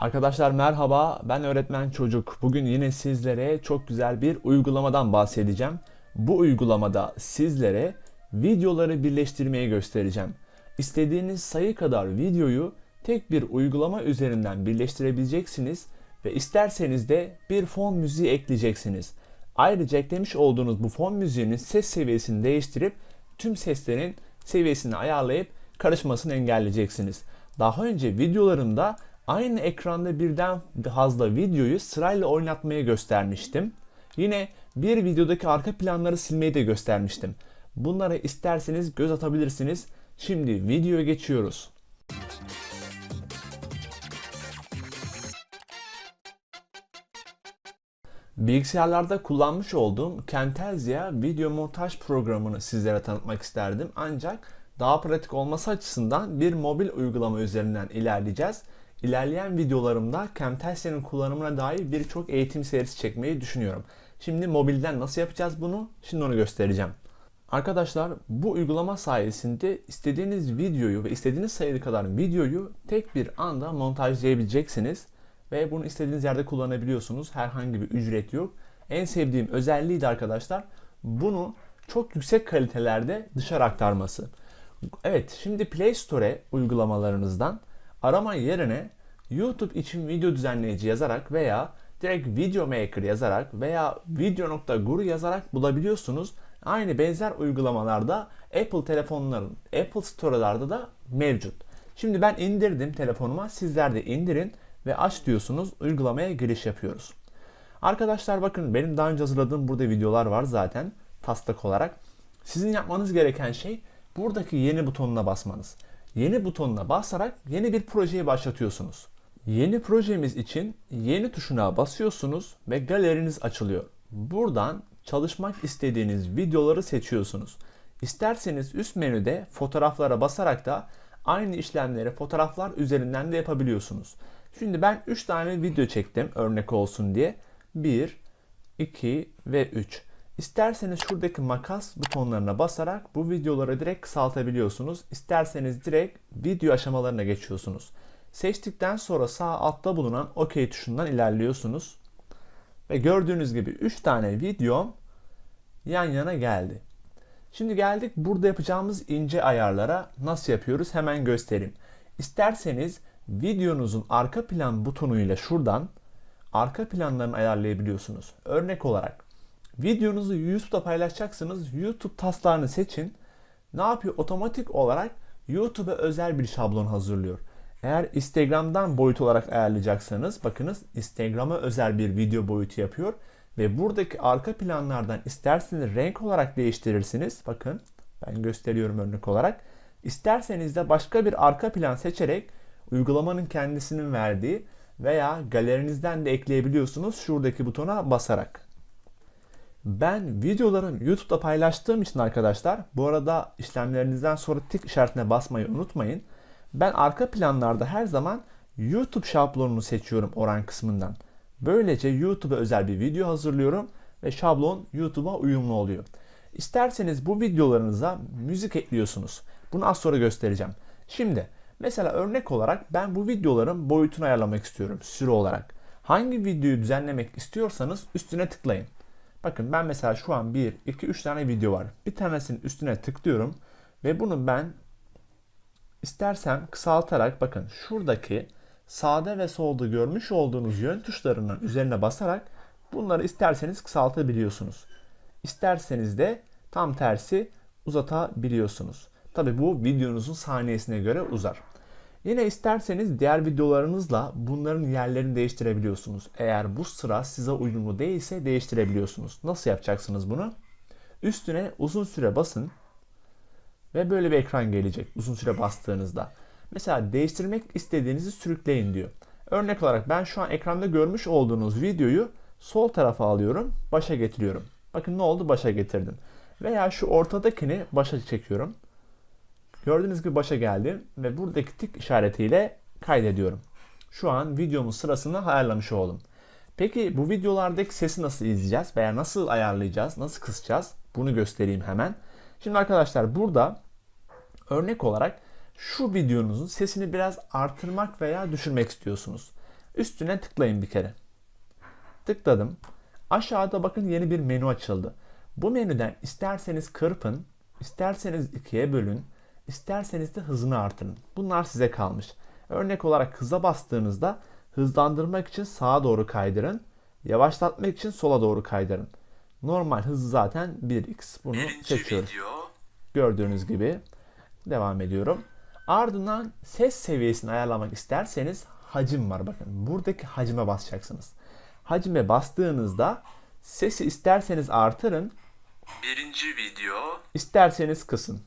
Arkadaşlar merhaba, ben öğretmen çocuk. Bugün yine sizlere çok güzel bir uygulamadan bahsedeceğim. Bu uygulamada sizlere videoları birleştirmeyi göstereceğim. İstediğiniz sayı kadar videoyu tek bir uygulama üzerinden birleştirebileceksiniz ve isterseniz de bir fon müziği ekleyeceksiniz. Ayrıca eklemiş olduğunuz bu fon müziğinin ses seviyesini değiştirip tüm seslerin seviyesini ayarlayıp karışmasını engelleyeceksiniz. Daha önce videolarımda aynı ekranda birden fazla videoyu sırayla oynatmayı göstermiştim. Yine bir videodaki arka planları silmeyi de göstermiştim. Bunlara isterseniz göz atabilirsiniz. Şimdi videoya geçiyoruz. Bilgisayarlarda kullanmış olduğum Camtasia video montaj programını sizlere tanıtmak isterdim. Ancak daha pratik olması açısından bir mobil uygulama üzerinden ilerleyeceğiz. İlerleyen videolarımda Camtasia'nın kullanımına dair birçok eğitim serisi çekmeyi düşünüyorum. Şimdi mobilden nasıl yapacağız bunu? Şimdi onu göstereceğim. Arkadaşlar bu uygulama sayesinde istediğiniz videoyu ve istediğiniz sayıda kadar videoyu tek bir anda montajlayabileceksiniz. Ve bunu istediğiniz yerde kullanabiliyorsunuz. Herhangi bir ücret yok. En sevdiğim özelliği de arkadaşlar bunu çok yüksek kalitelerde dışarı aktarması. Evet şimdi Play Store uygulamalarınızdan arama yerine YouTube için video düzenleyici yazarak veya direkt Video Maker yazarak veya video.guru yazarak bulabiliyorsunuz. Aynı benzer uygulamalarda Apple telefonların Apple Store'larda da mevcut. Şimdi ben indirdim telefonuma. Sizler de indirin ve aç diyorsunuz. Uygulamaya giriş yapıyoruz. Arkadaşlar bakın benim daha önce hazırladığım burada videolar var zaten taslak olarak. Sizin yapmanız gereken şey buradaki yeni butonuna basmanız. Yeni butonuna basarak yeni bir projeyi başlatıyorsunuz. Yeni projemiz için yeni tuşuna basıyorsunuz ve galeriniz açılıyor. Buradan çalışmak istediğiniz videoları seçiyorsunuz. İsterseniz üst menüde fotoğraflara basarak da aynı işlemleri fotoğraflar üzerinden de yapabiliyorsunuz. Şimdi ben 3 tane video çektim örnek olsun diye. 1, 2 ve 3. İsterseniz şuradaki makas butonlarına basarak bu videoları direkt kısaltabiliyorsunuz. İsterseniz direkt video aşamalarına geçiyorsunuz. Seçtikten sonra sağ altta bulunan OK tuşundan ilerliyorsunuz. Ve gördüğünüz gibi 3 tane videom yan yana geldi. Şimdi geldik burada yapacağımız ince ayarlara nasıl yapıyoruz hemen göstereyim. İsterseniz videonuzun arka plan butonuyla şuradan arka planlarını ayarlayabiliyorsunuz. Örnek olarak videonuzu YouTube'da paylaşacaksınız. YouTube taslarını seçin. Ne yapıyor? Otomatik olarak YouTube'a özel bir şablon hazırlıyor. Eğer Instagram'dan boyut olarak ayarlayacaksanız bakınız Instagram'a özel bir video boyutu yapıyor. Ve buradaki arka planlardan isterseniz renk olarak değiştirirsiniz. Bakın ben gösteriyorum örnek olarak. İsterseniz de başka bir arka plan seçerek uygulamanın kendisinin verdiği veya galerinizden de ekleyebiliyorsunuz şuradaki butona basarak. Ben videolarım YouTube'da paylaştığım için arkadaşlar bu arada işlemlerinizden sonra tik işaretine basmayı unutmayın. Ben arka planlarda her zaman YouTube şablonunu seçiyorum oran kısmından. Böylece YouTube'a özel bir video hazırlıyorum ve şablon YouTube'a uyumlu oluyor. İsterseniz bu videolarınıza müzik ekliyorsunuz. Bunu az sonra göstereceğim. Şimdi mesela örnek olarak ben bu videoların boyutunu ayarlamak istiyorum süre olarak. Hangi videoyu düzenlemek istiyorsanız üstüne tıklayın. Bakın ben mesela şu an 1, 2, 3 tane video var. Bir tanesinin üstüne tıklıyorum ve bunu ben istersem kısaltarak bakın şuradaki sağda ve solda görmüş olduğunuz yön tuşlarının üzerine basarak bunları isterseniz kısaltabiliyorsunuz. İsterseniz de tam tersi uzatabiliyorsunuz. Tabi bu videonuzun saniyesine göre uzar. Yine isterseniz diğer videolarınızla bunların yerlerini değiştirebiliyorsunuz. Eğer bu sıra size uyumlu değilse değiştirebiliyorsunuz. Nasıl yapacaksınız bunu? Üstüne uzun süre basın ve böyle bir ekran gelecek uzun süre bastığınızda. Mesela değiştirmek istediğinizi sürükleyin diyor. Örnek olarak ben şu an ekranda görmüş olduğunuz videoyu sol tarafa alıyorum, başa getiriyorum. Bakın ne oldu? Başa getirdim. Veya şu ortadakini başa çekiyorum. Gördüğünüz gibi başa geldim ve buradaki tik işaretiyle kaydediyorum. Şu an videomun sırasını ayarlamış oldum. Peki bu videolardaki sesi nasıl izleyeceğiz veya nasıl ayarlayacağız, nasıl kısacağız? Bunu göstereyim hemen. Şimdi arkadaşlar burada örnek olarak şu videonuzun sesini biraz artırmak veya düşürmek istiyorsunuz. Üstüne tıklayın bir kere. Tıkladım. Aşağıda bakın yeni bir menü açıldı. Bu menüden isterseniz kırpın, isterseniz ikiye bölün, isterseniz de hızını artırın. Bunlar size kalmış. Örnek olarak hıza bastığınızda hızlandırmak için sağa doğru kaydırın, yavaşlatmak için sola doğru kaydırın. Normal hızı zaten 1x. Bunu Birinci seçiyoruz. video. Gördüğünüz gibi devam ediyorum. Ardından ses seviyesini ayarlamak isterseniz hacim var bakın. Buradaki hacime basacaksınız. Hacime bastığınızda sesi isterseniz artırın, Birinci video. isterseniz kısın.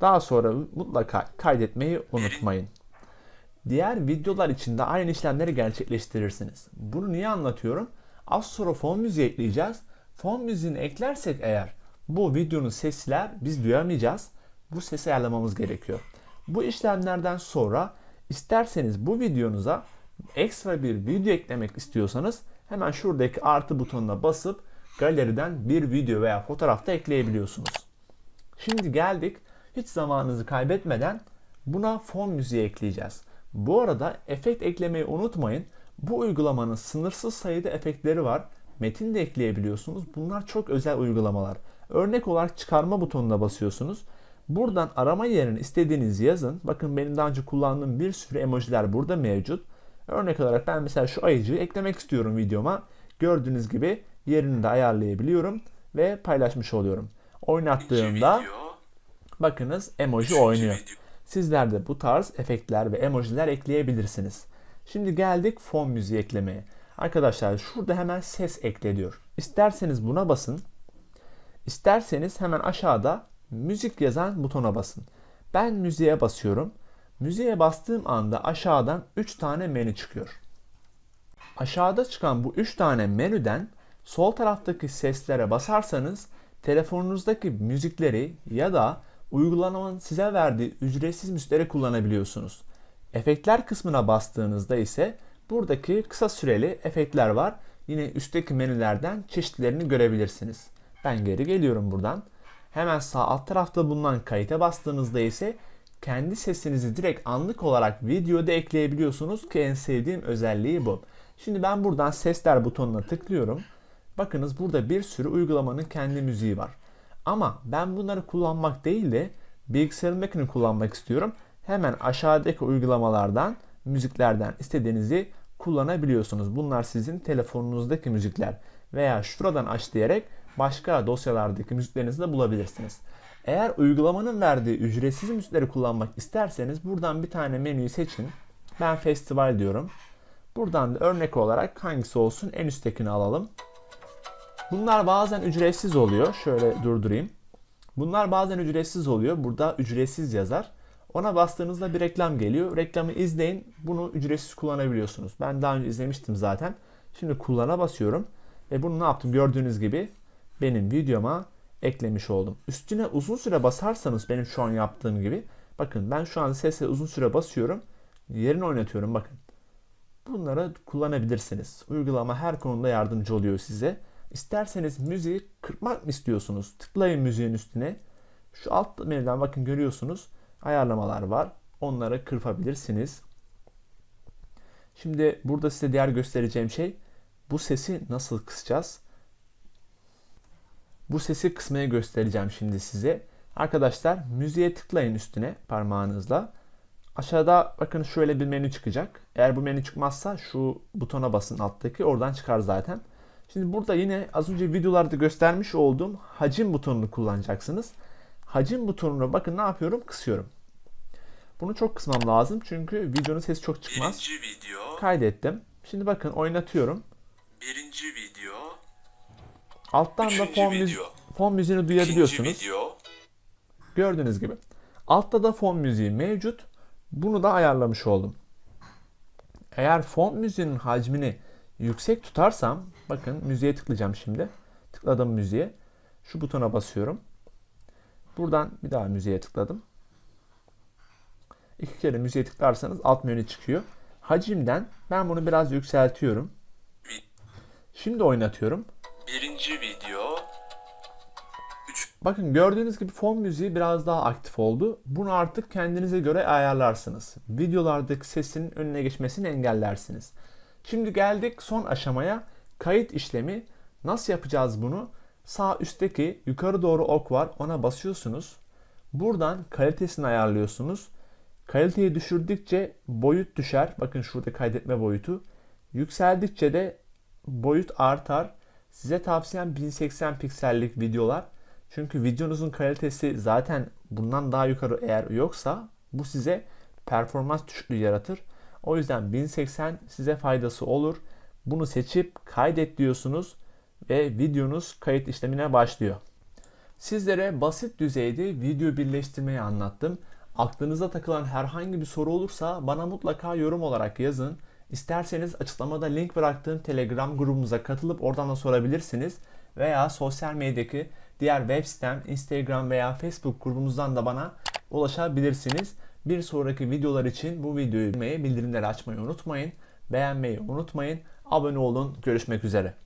Daha sonra mutlaka kaydetmeyi unutmayın. Diğer videolar için de aynı işlemleri gerçekleştirirsiniz. Bunu niye anlatıyorum? Az sonra fon müziği ekleyeceğiz. Fon müziğini eklersek eğer bu videonun sesler biz duyamayacağız. Bu sesi ayarlamamız gerekiyor. Bu işlemlerden sonra isterseniz bu videonuza ekstra bir video eklemek istiyorsanız hemen şuradaki artı butonuna basıp galeriden bir video veya fotoğraf da ekleyebiliyorsunuz. Şimdi geldik hiç zamanınızı kaybetmeden buna fon müziği ekleyeceğiz. Bu arada efekt eklemeyi unutmayın. Bu uygulamanın sınırsız sayıda efektleri var. Metin de ekleyebiliyorsunuz. Bunlar çok özel uygulamalar. Örnek olarak çıkarma butonuna basıyorsunuz. Buradan arama yerine istediğinizi yazın. Bakın benim daha önce kullandığım bir sürü emojiler burada mevcut. Örnek olarak ben mesela şu ayıcığı eklemek istiyorum videoma. Gördüğünüz gibi yerini de ayarlayabiliyorum ve paylaşmış oluyorum. Oynattığımda. Bakınız emoji oynuyor. Sizler de bu tarz efektler ve emojiler ekleyebilirsiniz. Şimdi geldik fon müziği eklemeye. Arkadaşlar şurada hemen ses ekle diyor. İsterseniz buna basın. İsterseniz hemen aşağıda müzik yazan butona basın. Ben müziğe basıyorum. Müziğe bastığım anda aşağıdan 3 tane menü çıkıyor. Aşağıda çıkan bu 3 tane menüden sol taraftaki seslere basarsanız telefonunuzdaki müzikleri ya da uygulamanın size verdiği ücretsiz müzikleri kullanabiliyorsunuz. Efektler kısmına bastığınızda ise buradaki kısa süreli efektler var. Yine üstteki menülerden çeşitlerini görebilirsiniz. Ben geri geliyorum buradan. Hemen sağ alt tarafta bulunan kayıta bastığınızda ise kendi sesinizi direkt anlık olarak videoda ekleyebiliyorsunuz ki en sevdiğim özelliği bu. Şimdi ben buradan sesler butonuna tıklıyorum. Bakınız burada bir sürü uygulamanın kendi müziği var. Ama ben bunları kullanmak değil de bilgisayarımdakini kullanmak istiyorum. Hemen aşağıdaki uygulamalardan, müziklerden istediğinizi kullanabiliyorsunuz. Bunlar sizin telefonunuzdaki müzikler veya şuradan aç diyerek başka dosyalardaki müziklerinizi de bulabilirsiniz. Eğer uygulamanın verdiği ücretsiz müzikleri kullanmak isterseniz buradan bir tane menüyü seçin. Ben festival diyorum. Buradan da örnek olarak hangisi olsun en üsttekini alalım. Bunlar bazen ücretsiz oluyor. Şöyle durdurayım. Bunlar bazen ücretsiz oluyor. Burada ücretsiz yazar. Ona bastığınızda bir reklam geliyor. Reklamı izleyin. Bunu ücretsiz kullanabiliyorsunuz. Ben daha önce izlemiştim zaten. Şimdi kullana basıyorum. Ve bunu ne yaptım? Gördüğünüz gibi benim videoma eklemiş oldum. Üstüne uzun süre basarsanız benim şu an yaptığım gibi. Bakın ben şu an sese uzun süre basıyorum. Yerini oynatıyorum bakın. Bunları kullanabilirsiniz. Uygulama her konuda yardımcı oluyor size. İsterseniz müziği kırpmak mı istiyorsunuz? Tıklayın müziğin üstüne. Şu alt menüden bakın görüyorsunuz. Ayarlamalar var. Onları kırpabilirsiniz. Şimdi burada size diğer göstereceğim şey bu sesi nasıl kısacağız? Bu sesi kısmaya göstereceğim şimdi size. Arkadaşlar müziğe tıklayın üstüne parmağınızla. Aşağıda bakın şöyle bir menü çıkacak. Eğer bu menü çıkmazsa şu butona basın alttaki oradan çıkar zaten. Şimdi burada yine az önce videolarda göstermiş olduğum hacim butonunu kullanacaksınız. Hacim butonuna bakın ne yapıyorum? Kısıyorum. Bunu çok kısmam lazım çünkü videonun sesi çok çıkmaz. Birinci video. Kaydettim. Şimdi bakın oynatıyorum. Birinci video. Alttan da fon, müzi- fon müziğini duyabiliyorsunuz. video. Gördüğünüz gibi. Altta da fon müziği mevcut. Bunu da ayarlamış oldum. Eğer fon müziğinin hacmini yüksek tutarsam bakın müziğe tıklayacağım şimdi. Tıkladım müziğe. Şu butona basıyorum. Buradan bir daha müziğe tıkladım. İki kere müziğe tıklarsanız alt menü çıkıyor. Hacimden ben bunu biraz yükseltiyorum. Şimdi oynatıyorum. Birinci video. Üç. Bakın gördüğünüz gibi fon müziği biraz daha aktif oldu. Bunu artık kendinize göre ayarlarsınız. Videolardaki sesin önüne geçmesini engellersiniz. Şimdi geldik son aşamaya. Kayıt işlemi. Nasıl yapacağız bunu? Sağ üstteki yukarı doğru ok var. Ona basıyorsunuz. Buradan kalitesini ayarlıyorsunuz. Kaliteyi düşürdükçe boyut düşer. Bakın şurada kaydetme boyutu. Yükseldikçe de boyut artar. Size tavsiyem 1080 piksellik videolar. Çünkü videonuzun kalitesi zaten bundan daha yukarı eğer yoksa bu size performans düşüklüğü yaratır. O yüzden 1080 size faydası olur. Bunu seçip kaydet diyorsunuz ve videonuz kayıt işlemine başlıyor. Sizlere basit düzeyde video birleştirmeyi anlattım. Aklınıza takılan herhangi bir soru olursa bana mutlaka yorum olarak yazın. İsterseniz açıklamada link bıraktığım Telegram grubumuza katılıp oradan da sorabilirsiniz. Veya sosyal medyadaki diğer web sitem, Instagram veya Facebook grubumuzdan da bana ulaşabilirsiniz. Bir sonraki videolar için bu videoyu beğenmeyi, bildirimleri açmayı unutmayın. Beğenmeyi unutmayın. Abone olun. Görüşmek üzere.